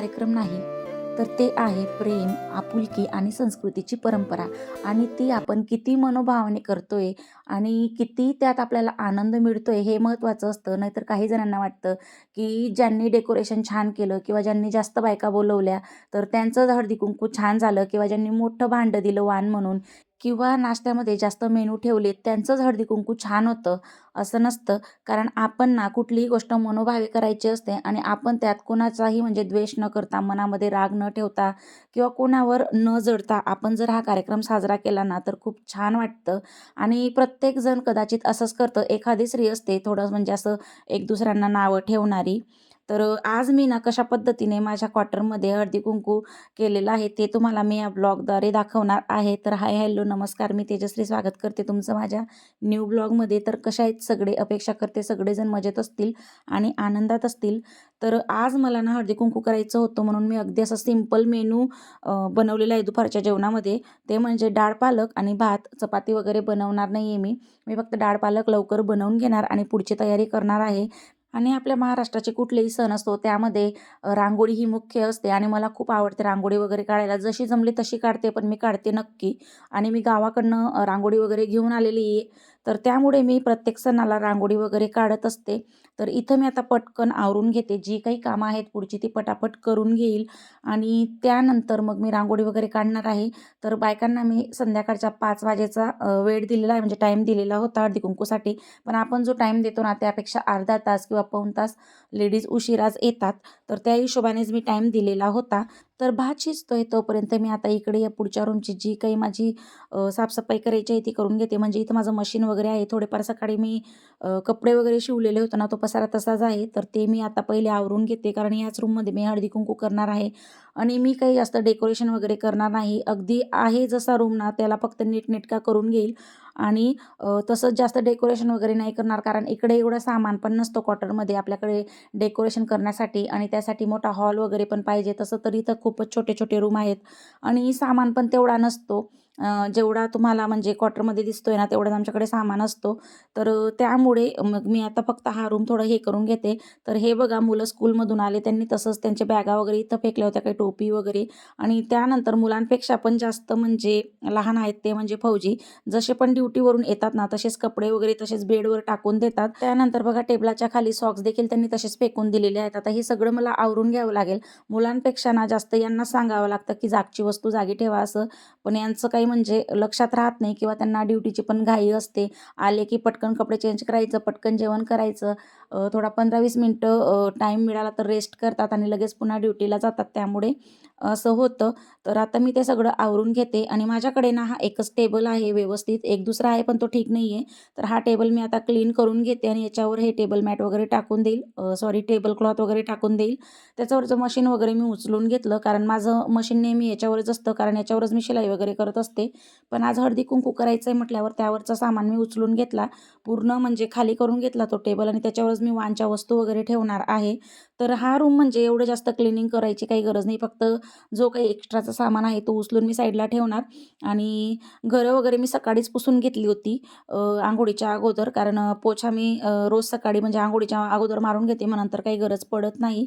कार्यक्रम नाही तर ते आहे प्रेम आपुलकी आणि संस्कृतीची परंपरा. आणि ती आपण किती मनोभावाने करतोय आणि किती त्यात आपल्याला आनंद मिळतोय हे महत्त्वाचं असतं. नाहीतर काही जणांना वाटतं की ज्यांनी डेकोरेशन छान केलं किंवा ज्यांनी जास्त बायका बोलवल्या तर त्यांचं हळदी कुंकू छान झालं किंवा ज्यांनी मोठं भांडं दिलं वाण म्हणून किंवा नाश्त्यामध्ये जास्त मेनू ठेवले त्यांचंच हळदी कुंकू छान होतं असं नसतं. कारण आपण ना कुठलीही गोष्ट मनोभावे करायची असते आणि आपण त्यात कोणाचाही म्हणजे द्वेष न करता मनामध्ये राग न ठेवता किंवा कोणावर न जडता आपण जर हा कार्यक्रम साजरा केला ना तर खूप छान वाटतं. आणि प्रत्येकजण कदाचित असंच करतं. एखादी स्त्री असते थोडं म्हणजे असं एक दुसऱ्यांना नावं ठेवणारी. तर आज मी ना कशा पद्धतीने माझ्या क्वार्टरमध्ये हळदी कुंकू केलेलं आहे ते तुम्हाला मी या ब्लॉगद्वारे दाखवणार आहे. तर हाय हॅलो नमस्कार. मी तेजश्री. स्वागत करते तुमचं माझ्या न्यू ब्लॉगमध्ये. तर कशा आहेत सगळे? अपेक्षा करते सगळेजण मजेत असतील आणि आनंदात असतील. तर आज मला ना हळदी कुंकू करायचं होतं म्हणून मी अगदी असं सिंपल मेनू बनवलेला आहे दुपारच्या जेवणामध्ये. ते म्हणजे डाळ पालक आणि भात. चपाती वगैरे बनवणार नाही आहे मी. मी फक्त डाळ पालक लवकर बनवून घेणार आणि पुढची तयारी करणार आहे. आणि आपल्या महाराष्ट्राचे कुठलेही सण असतो त्यामध्ये रांगोळी ही मुख्य असते. आणि मला खूप आवडते रांगोळी वगैरे काढायला. जशी जमली तशी काढते पण मी काढते नक्की. आणि मी गावाकडनं रांगोळी वगैरे घेऊन आलेली आहे. तर त्यामुळे मी प्रत्येक सणाला रांगोळी वगैरे काढत असते. तर इथं मी आता पटकन आवरून घेते. जी काही कामं आहेत पुढची ती पटापट करून घेईल. आणि त्यानंतर मग मी रांगोळी वगैरे काढणार आहे. तर बायकांना मी संध्याकाळच्या पाच वाजेचा वेळ दिलेला आहे. म्हणजे टाईम दिलेला होता हळदी कुंकूसाठी. पण आपण जो टाईम देतो ना त्यापेक्षा अर्धा तास किंवा पाऊण तास लेडीज उशिराच येतात. तर त्या हिशोबानेच मी टाईम दिलेला होता. तर भात शिजतोय तोपर्यंत मी आता इकडे या पुढच्या रूमची जी काही माझी साफसफाई करायची आहे ती करून घेते. म्हणजे इथं माझं मशीन वगैरे आहे. थोडेफार सकाळी मी कपडे वगैरे शिवलेले होते ना तो पसारा तसाच आहे. तर ते मी आता पहिले आवरून घेते. कारण याच रूममध्ये मी हळदी कुंकू करणार आहे. आणि मी काही जास्त डेकोरेशन वगैरे करणार नाही. अगदी आहे जसा रूम ना त्याला फक्त नीटनेटका करून घेईल. आणि तसंच जास्त डेकोरेशन वगैरे नाही करणार कारण इकडे एवढं सामान पण नसतं क्वार्टरमध्ये आपल्याकडे डेकोरेशन करण्यासाठी आणि त्यासाठी मोठा हॉल वगैरे पण पाहिजे. तसं तर इथं खूपच छोटे छोटे रूम आहेत आणि सामान पण तेवढा नसतो. जेवढा तुम्हाला म्हणजे क्वार्टरमध्ये दिसतोय ना तेवढाच आमच्याकडे सामान असतो. तर त्यामुळे मग मी आता फक्त हा रूम थोडं हे करून घेते. तर हे बघा मुलं स्कूलमधून आले त्यांनी तसंच त्यांच्या बॅगा वगैरे इथं फेकल्या होत्या काही टोपी वगैरे. आणि त्यानंतर मुलांपेक्षा पण जास्त म्हणजे लहान आहेत ते म्हणजे फौजी. जसे पण ड्युटीवरून येतात ना तसेच कपडे वगैरे तसेच बेडवर टाकून देतात. त्यानंतर बघा टेबलाच्या खाली सॉक्स देखील त्यांनी तसेच फेकून दिलेले आहेत. आता हे सगळं मला आवरून घ्यावं लागेल. मुलांपेक्षा ना जास्त यांना सांगावं लागतं की जागची वस्तू जागी ठेवा असं. पण यांचं काही म्हणजे लक्षात राहत नाही किंवा त्यांना ड्युटीची पण घाई असते. आले की पटकन कपडे चेंज करायचं पटकन जेवण करायचं. थोडा पंधरा वीस मिनटं टाईम मिळाला तर रेस्ट करतात आणि लगेच पुन्हा ड्युटीला जातात त्यामुळे. असं होतं. तर आता मी ते सगळं आवरून घेते आणि माझ्याकडे ना हा एकच टेबल आहे व्यवस्थित. एक दुसरा आहे पण तो ठीक नाही आहे तर हा टेबल मी आता क्लीन करून घेते आणि याच्यावर हे टेबल मॅट वगैरे टाकून देईल. सॉरी टेबल क्लॉथ वगैरे टाकून देईल. त्याच्यावरचं मशीन वगैरे मी उचलून घेतलं कारण माझं मशीन नेहमी याच्यावरच असतं कारण याच्यावरच मी शिलाई वगैरे करत असते. पण आज हळदी कुंकू करायचं आहे म्हटल्यावर त्यावरचं सामान मी उचलून घेतला. पूर्ण म्हणजे खाली करून घेतला तो टेबल आणि त्याच्यावरच मी वांच्या वस्तू वगैरे ठेवणार आहे. तर हा रूम म्हणजे एवढं जास्त क्लिनिंग करायची काही गरज नाही. फक्त जो काही एक्स्ट्राचा सामान आहे तो उचलून मी साईडला ठेवणार. आणि घरं वगैरे मी सकाळीच पुसून घेतली होती आंघोळीच्या अगोदर. कारण पोछा मी रोज सकाळी म्हणजे आंघोळीच्या अगोदर मारून घेते मग नंतर काही गरज पडत नाही.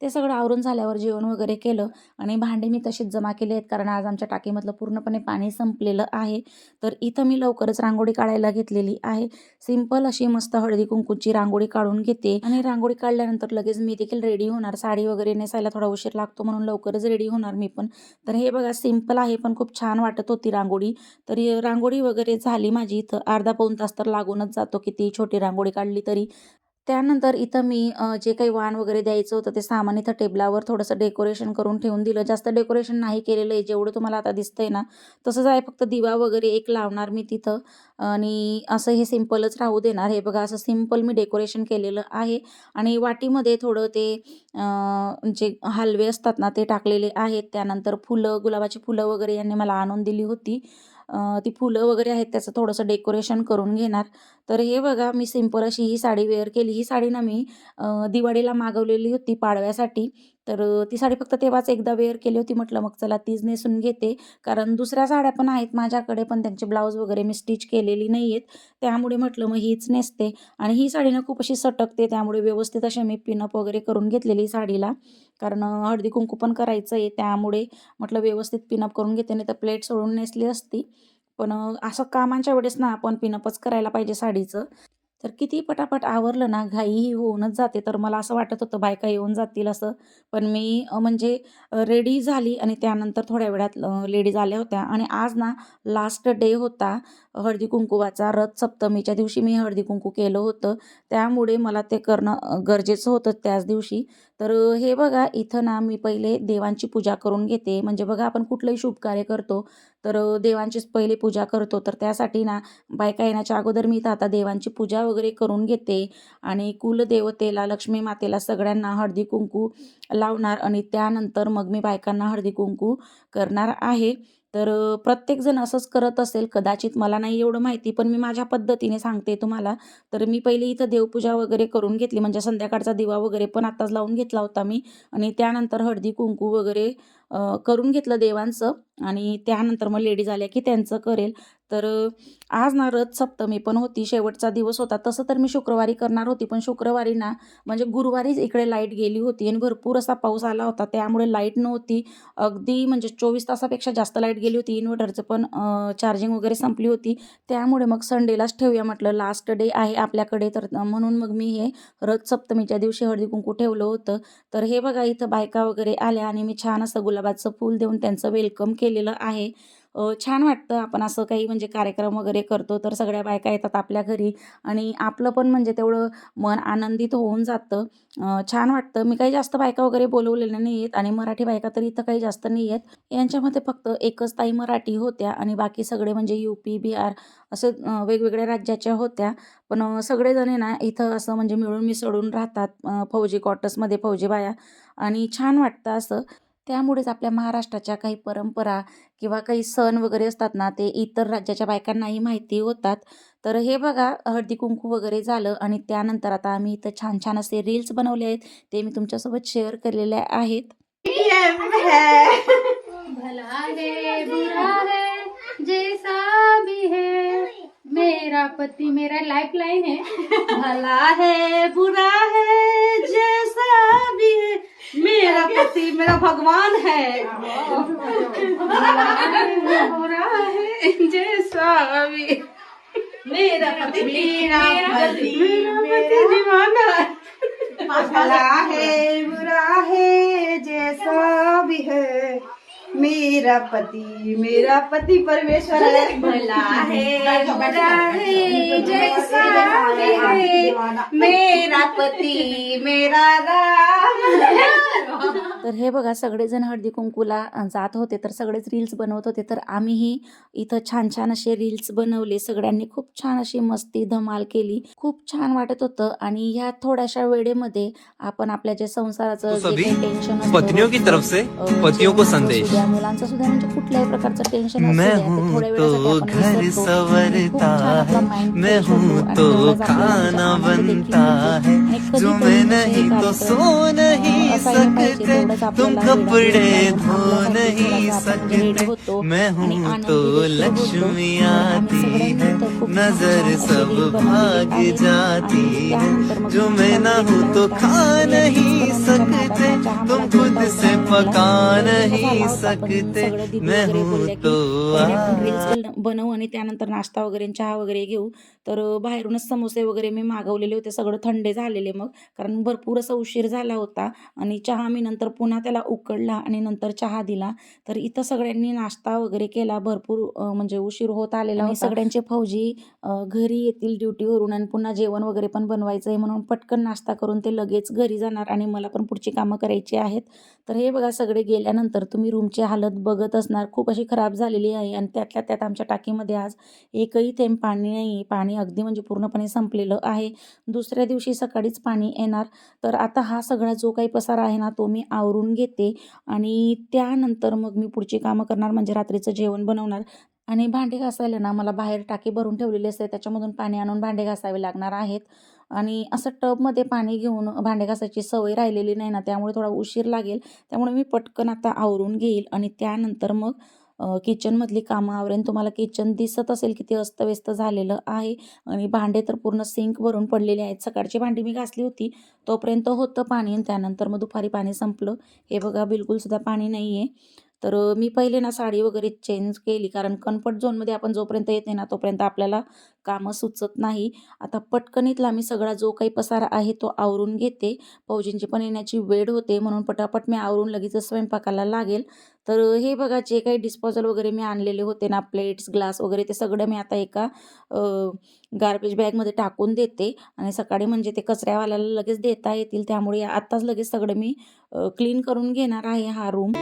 ते सगळं आवरून झाल्यावर जेवण वगैरे केलं आणि भांडे मी तसेच जमा केले आहेत कारण आज आमच्या टाकीमधलं पूर्णपणे पाणी संपलेलं आहे. तर इथं मी लवकरच रांगोळी काढायला घेतलेली आहे. सिंपल अशी मस्त हळदी कुंकूची रांगोळी काढून घेते. आणि रांगोळी काढल्यानंतर लगेच मी देखील रेडी होणार. साडी वगैरे नेसायला थोडा उशीर लागतो म्हणून लवकरच रेडी होणार मी पण. तर हे बघा सिंपल आहे पण खूप छान वाटत होती रांगोळी. तर रांगोळी वगैरे झाली माझी इथं. अर्धा पाऊण तास तर लागूनच जातो किती छोटी रांगोळी काढली तरी. त्यानंतर इथं मी जे काही वाण वगैरे द्यायचं होतं ते सामान इथं टेबलावर थोडंसं डेकोरेशन करून ठेवून दिलं. जास्त डेकोरेशन नाही केलेलं आहे. जेवढं तुम्हाला आता दिसतंय ना तसंच आहे. फक्त दिवा वगैरे एक लावणार मी तिथं. आणि असं हे सिम्पलच राहू देणार. हे बघा असं सिंपल मी डेकोरेशन केलेलं आहे. आणि वाटीमध्ये थोडं ते जे हलवे असतात ना ते टाकलेले आहेत. त्यानंतर फुलं गुलाबाची फुलं वगैरे यांनी मला आणून दिली होती. ती फुलं वगैरे आहेत त्याचं थोडंसं डेकोरेशन करून घेणार. तर हे बघा मी सिंपल अशी ही साडी वेअर केली. ही साडी ना मी दिवाळीला मागवलेली होती पाडव्यासाठी. तर ती साडी फक्त तेव्हाच एकदा वेअर केली होती म्हटलं मग चला तीच नेसून घेते. कारण दुसऱ्या साड्या पण आहेत माझ्याकडे पण त्यांचे ब्लाऊज वगैरे मी स्टिच केलेली नाही आहेत त्यामुळे म्हटलं मग हीच नेसते. आणि ही साडी ना खूप अशी सटकते त्यामुळे व्यवस्थित असे मी पिनअप वगैरे करून घेतलेली साडीला. कारण हळदी कुंकू पण करायचं आहे त्यामुळे म्हटलं व्यवस्थित पिनअप करून घेते नाही तर प्लेट सोडून नेसली असती. पण असं कामांच्या वेळेस ना आपण पिनअपच करायला पाहिजे साडीचं. तर किती पटापट आवरलं ना घाईही होऊनच जाते. तर मला असं वाटत होतं बायका येऊन जातील असं. पण मी म्हणजे रेडी झाली आणि त्यानंतर थोड्या वेळात लेडीज आल्या होत्या. आणि आज ना लास्ट डे होता हळदी कुंकुवाचा रथ सप्तमीच्या दिवशी मी हळदी कुंकू केलं होतं. त्यामुळे मला ते करणं गरजेचं होतं त्याच दिवशी. तर हे बघा इथं ना मी पहिले देवांची पूजा करून घेते. म्हणजे बघा आपण कुठलंही शुभ कार्य करतो तर देवांचीच पहिले पूजा करतो. तर त्यासाठी ना बायका येण्याच्या अगोदर मी इथं आता देवांची पूजा वगैरे करून घेते. आणि कुलदेवतेला लक्ष्मी मातेला सगळ्यांना हळदी कुंकू लावणार आणि त्यानंतर मग मी बायकांना हळदी कुंकू करणार आहे. तर प्रत्येकजण असंच करत असेल कदाचित मला नाही एवढं माहिती पण मी माझ्या पद्धतीने सांगते तुम्हाला. तर मी पहिले इथं देवपूजा वगैरे करून घेतली म्हणजे संध्याकाळचा दिवा वगैरे पण आत्ताच लावून घेतला होता मी. आणि त्यानंतर हळदी कुंकू वगैरे करून घेतलं देवांचं आणि त्यानंतर मग लेडीज आल्या की त्यांचं करेल. तर आज ना रथ सप्तमी पण होती शेवटचा दिवस होता. तसं तर मी शुक्रवारी करणार होती पण शुक्रवारी ना म्हणजे गुरुवारीच इकडे लाइट गेली होती आणि भरपूर असा पाऊस आला होता. त्यामुळे लाइट नव्हती. अगदी म्हणजे चोवीस तासापेक्षा जास्त लाइट गेली होती. इन्व्हर्टरचं पण चार्जिंग वगैरे संपली होती. त्यामुळे मग संडेलाच ठेवूया म्हटलं. लास्ट डे आहे आपल्याकडे. तर म्हणून मग मी हे रथ सप्तमीच्या दिवशी हळदी कुंकू ठेवलं होतं. तर हे बघा इथं बायका वगैरे आल्या आणि मी छान असं गुलाबाचं फूल देऊन त्यांचं वेलकम केलेलं आहे. छान वाटतं. आपण असं काही म्हणजे कार्यक्रम वगैरे करतो तर सगळ्या बायका येतात आपल्या घरी आणि आपलं पण म्हणजे तेवढं मन आनंदित होऊन जातं. छान वाटतं. मी काही जास्त बायका वगैरे बोलवलेल्या नाही आहेत आणि मराठी बायका तर इथं काही जास्त नाही आहेत यांच्यामध्ये फक्त एकच ताई मराठी होत्या आणि बाकी सगळे म्हणजे यू पी बिहार असं वेगवेगळ्या राज्याच्या होत्या. पण सगळेजण ना इथं असं म्हणजे मिळून मिसळून राहतात फौजी क्वार्टर्समध्ये फौजी बाया आणि छान वाटतं असं. त्यामुळेच आपल्या महाराष्ट्राच्या काही परंपरा किंवा काही सण वगैरे असतात ना ते इतर राज्याच्या बायकांनाही माहिती होतात. तर हे बघा हळदी कुंकू वगैरे झालं आणि त्यानंतर आता आम्ही इथं छान छान असे रील्स बनवले आहेत. ते मी तुमच्यासोबत शेअर केलेले आहेत. भला है बुरा है जैसा भी है. मेरा पति मेरा लाइफ लाइन है। भला है बुरा है जैसा भी है। मेरा पति मेरा भगवान है। भला है बुरा है जैसा भी मेरा पति मेरा पति मेरा पति दीवाना भला है बुरा है जैसा भी है। मेरा पति मेरा पति परमेश्वर है भला है बुरा है जैसा भी है मेरा पति मेरा राम तर हे बघा सगळेजण हळदी कुंकूला जात होते तर सगळेच रील्स बनवत होते. तर आम्हीही इथं छान छान असे रील्स बनवले. सगळ्यांनी खूप छान अशी मस्ती धमाल केली. खूप छान वाटत होतं. आणि ह्या थोड्याशा वेळेमध्ये आपण आपल्या जे संसाराचं टेन्शन असतं, पत्नियों की तरफ से अ, पतियों को जेवणाचं संदेश. असू द्या, मुलांचं सुद्धा म्हणजे कुठल्याही प्रकारचं टेन्शन थोड्या वेळासाठी आपण आपल्याला आनंद आपल्याला थोडासा सकते होतो आणि हूँ आनंदी तो देखील होतो. नजर सब भाग. जाती है। जो मैं ना हूँ तो. खा नहीं सकते। तुम खुद से पका नहीं सकते। मैं हूँ तो बनवू आणि त्यानंतर नाश्ता वगैरे चहा वगैरे घेऊ. तर बाहेरूनच समोसे वगैरे मी मागवलेले होते. सगळं थंडे झालेले मग. कारण भरपूर असा उशीर झाला होता. आणि चहा मी नंतर पुन्हा त्याला उकळला आणि नंतर चहा दिला. तर इथं सगळ्यांनी नाश्ता वगैरे केला. भरपूर म्हणजे उशीर होत आलेला सगळ्यांचे फौजी घरी येतील ड्युटीवरून आणि पुन्हा जेवण वगैरे पण बनवायचं आहे म्हणून पटकन नाश्ता करून ते लगेच घरी जाणार आणि मला पण पुढची कामं करायची आहेत. तर हे बघा सगळे गेल्यानंतर तुम्ही रूमची हालत बघत असणार. खूप अशी खराब झालेली आहे आणि त्यातल्या त्यात आमच्या टाकीमध्ये आज एकही थेंब पाणी नाही पाणी अगदी म्हणजे पूर्णपणे संपलेलं आहे. दुसऱ्या दिवशी सकाळीच पाणी येणार. तर आता हा सगळा जो काही पसारा आहे ना तो मी आवरून घेते आणि त्यानंतर मग मी पुढची कामं करणार. म्हणजे रात्रीचं जेवण बनवणार. आणि भांडे घासायला ना मला बाहेर टाकी भरून ठेवलेली असते. त्याच्यामधून पाणी आणून भांडे घासावे लागणार आहेत. आणि असं टबमध्ये पाणी घेऊन भांडे घासायची सवय राहिलेली नाही ना त्यामुळे थोडा उशीर लागेल. त्यामुळे मी पटकन आता आवरून घेईल आणि त्यानंतर मग किचनमधली कामं आवरेन. तुम्हाला किचन दिसत असेल किती अस्तव्यस्त झालेलं आहे आणि भांडे तर पूर्ण सिंक भरून पडलेले आहेत. सकाळची भांडी मी घासली होती. तोपर्यंत होतं पाणी आणि त्यानंतर मग दुपारी पाणी संपलं. हे बघा बिलकुलसुद्धा पाणी नाही आहे तर मी पहिले ना साडी वगैरे चेंज केली. कारण कम्फर्ट झोनमध्ये आपण जोपर्यंत येत नाही ना तोपर्यंत आपल्याला कामं सुचत नाही. आता पटकनीतला मी सगळा जो काही पसारा आहे तो आवरून घेते. फौजींची पण येण्याची वेळ होते. म्हणून पटापट मी आवरून लगेच स्वयंपाकाला लागेल. तर हे बघा जे काही डिस्पोजल वगैरे मी आणलेले होते ना प्लेट्स ग्लास वगैरे ते सगळं मी आता एका गार्बेज बॅगमध्ये टाकून देते आणि सकाळी म्हणजे ते कचऱ्यावाल्याला लगेच देता येतील. त्यामुळे आत्ताच लगेच सगळं मी क्लीन करून घेणार आहे हा रूम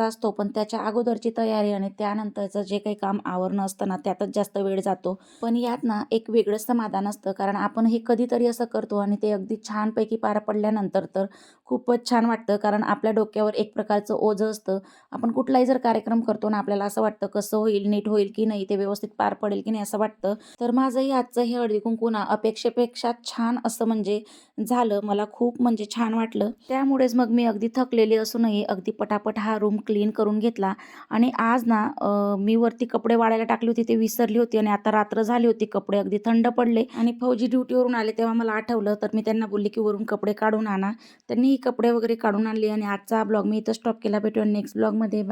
थोड्या असतो पण त्याच्या अगोदरची तयारी आणि त्यानंतरचं जे काही काम आवरणं असतं ना त्यातच जास्त वेळ जातो. पण यात ना एक वेगळंच समाधान असतं कारण आपण हे कधीतरी असं करतो आणि ते अगदी छानपैकी पार पडल्यानंतर तर खूपच छान वाटतं. कारण आपल्या डोक्यावर एक प्रकारचं ओझं असतं. आपण कुठलाही जर कार्यक्रम करतो ना आपल्याला असं वाटतं कसं होईल नीट होईल की नाही ते व्यवस्थित पार पडेल की नाही असं वाटतं. तर माझंही आजचं हे हळदी कुंकू ना अपेक्षेपेक्षा छान असं म्हणजे झालं. मला खूप म्हणजे छान वाटलं. त्यामुळेच मग मी अगदी थकलेली असूनही अगदी पटापट हा रूम क्लीन करून घेतला. आणि आज ना मी वरती कपडे वाळायला टाकली होती ते विसरली होती आणि आता रात्र झाली होती कपडे अगदी थंड पडले. आणि फौजी ड्युटीवरून आले तेव्हा मला आठवलं तर मी त्यांना बोलले की वरून कपडे काढून आणा. त्यांनी कपडे वगैरे काढून आणले आणि आजचा ब्लॉग मी इथं स्टॉप केला. भेटून नेक्स्ट ब्लॉगमध्ये.